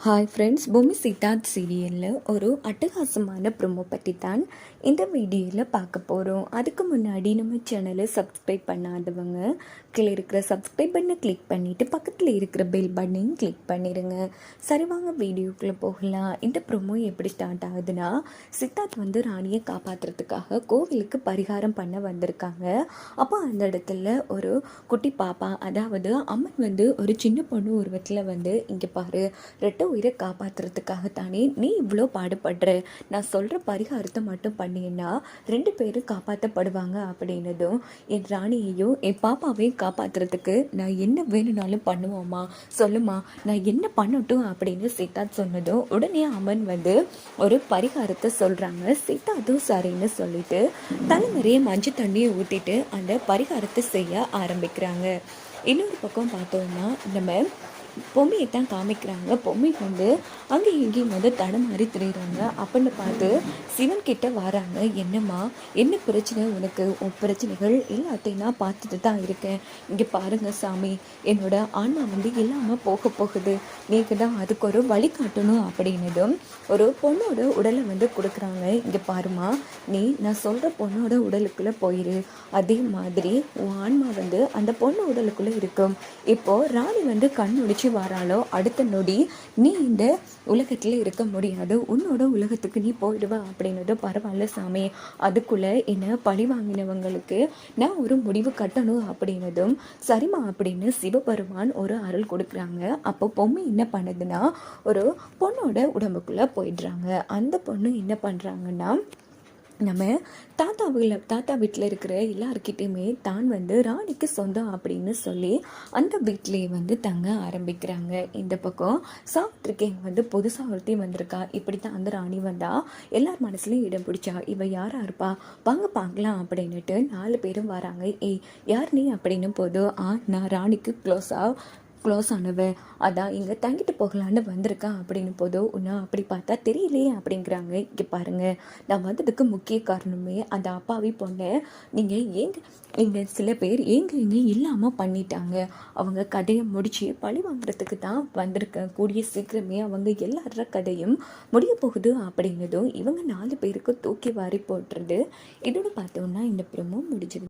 Hi friends பூமி சித்தார்த் சீரியலில் ஒரு அட்டகாசமான ப்ரோமோ பற்றி தான் இந்த வீடியோவில் பார்க்க போகிறோம் அதுக்கு முன்னாடி நம்ம சேனலை சப்ஸ்கிரைப் பண்ணாதவங்க கீழே இருக்கிற சப்ஸ்கிரைப் பண்ணை கிளிக் பண்ணிவிட்டு பக்கத்தில் இருக்கிற பெல் பட்டனையும் கிளிக் பண்ணிடுங்க சரி வாங்க வீடியோக்குள்ளே போகலாம். இந்த ப்ரோமோ எப்படி ஸ்டார்ட் ஆகுதுன்னா சித்தார்த் வந்து ராணியை காப்பாற்றுறதுக்காக கோவிலுக்கு பரிகாரம் பண்ண வந்திருக்காங்க. அப்போ அந்த இடத்துல ஒரு குட்டி பாப்பா அதாவது அம்மன் வந்து ஒரு சின்ன பொண்ணு உருவத்தில் வந்து இங்கே பாரு ரெட்டை உயிரை காப்பாற்றுறதுக்காக தானே நீ இவ்வளோ பாடுபடுற? நான் சொல்கிற பரிகாரத்தை மட்டும் பண்ணினா ரெண்டு பேரும் காப்பாற்றப்படுவாங்க அப்படின்னதும் என் ராணியையும் என் பாப்பாவையும் காப்பாற்றுறதுக்கு நான் என்ன வேணும்னாலும் பண்ணுவோம்மா சொல்லுமா நான் என்ன பண்ணட்டும் அப்படின்னு சித்தார்த் சொன்னதும் உடனே அம்மன் வந்து ஒரு பரிகாரத்தை சொல்கிறாங்க சித்தார்த்தும் சரின்னு சொல்லிட்டு தலை நிறைய மஞ்சள் தண்ணியை ஊற்றிட்டு அந்த பரிகாரத்தை செய்ய ஆரம்பிக்கிறாங்க. இன்னொரு பக்கம் பார்த்தோம்னா நம்ம பொம்மையை தான் காமிக்கிறாங்க. பொம்மை வந்து அங்கே இங்கேயும் வந்து தடமாறி திரியிறாங்க. அப்படின்னு பார்த்து சிவன் கிட்ட வராங்க. என்னம்மா என்ன பிரச்சனை உனக்கு? உன் பிரச்சனைகள் எல்லாத்தையும் நான் பார்த்துட்டு தான் இருக்கேன். இங்கே பாருங்க சாமி என்னோட ஆன்மா வந்து இல்லாமல் போக போகுது. நீங்கள் தான் அதுக்கு ஒரு வழிகாட்டணும் அப்படின்னதும் ஒரு பொண்ணோட உடலை வந்து கொடுக்குறாங்க. இங்கே பாருமா நீ நான் சொல்கிற பொண்ணோட உடலுக்குள்ளே போயிரு. அதே மாதிரி உன் ஆன்மா வந்து அந்த பொண்ணு உடலுக்குள்ளே இருக்கும். இப்போது ராணி வந்து கண் முடிச்சு வாராலோ அடுத்த நொடி நீ இந்த உலகத்தில் இருக்க முடியாது. உன்னோட உலகத்துக்கு நீ போயிடுவ அப்படின்னது பரவாயில்ல சாமி. அதுக்குள்ளே என்ன பழி வாங்கினவங்களுக்கு நான் ஒரு முடிவு கட்டணும் அப்படின்னதும் சரிமா அப்படின்னு சிவபெருமான் ஒரு அருள் கொடுக்குறாங்க. அப்போ பொம்மை என்ன பண்ணுதுன்னா ஒரு பொண்ணோட உடம்புக்குள்ளே போயிடுறாங்க. அந்த பொண்ணு என்ன பண்ணுறாங்கன்னா நம்ம தாத்தா வீட்டில் தாத்தா வீட்டில் இருக்கிற எல்லாருக்கிட்டையுமே தான் வந்து ராணிக்கு சொந்தம் அப்படின்னு சொல்லி அந்த வீட்டிலேயே வந்து தங்க ஆரம்பிக்கிறாங்க. இந்த பக்கம் சாப்பிட்ருக்கேன் வந்து புதுசாக ஒருத்தி வந்திருக்கா. இப்படி தான் அந்த ராணி வந்தா எல்லார் மனசுலையும் இடம் பிடிச்சா. இவ யாரா இருப்பா? வாங்க பார்க்கலாம் அப்படின்னுட்டு நாலு பேரும் வராங்க. ஏய் யார் நீ அப்படின்னு போதும் ஆ நான் ராணிக்கு க்ளோஸாக க்ளோஸ் ஆனவன் அதான் இங்கே தங்கிட்டு போகலான்னு வந்திருக்கேன் அப்படின்னு போதோ உன்னை அப்படி பார்த்தா தெரியலையே அப்படிங்கிறாங்க. இங்கே பாருங்கள் நான் வந்ததுக்கு முக்கிய காரணமே அந்த அப்பாவி பொண்ணை. நீங்கள் ஏங்க இங்கே சில பேர் ஏங்க இங்கே இல்லாமல் பண்ணிட்டாங்க. அவங்க கதையை முடித்து பழி வாங்குறதுக்கு தான் வந்திருக்கேன் கூடிய சீக்கிரமே அவங்க எல்லார கதையும் முடிய போகுது அப்படின்னதும் இவங்க நாலு பேருக்கு தூக்கி வாரி போட்டுறது இதோட பார்த்தோன்னா இந்த ப்ரமோ முடிஞ்சது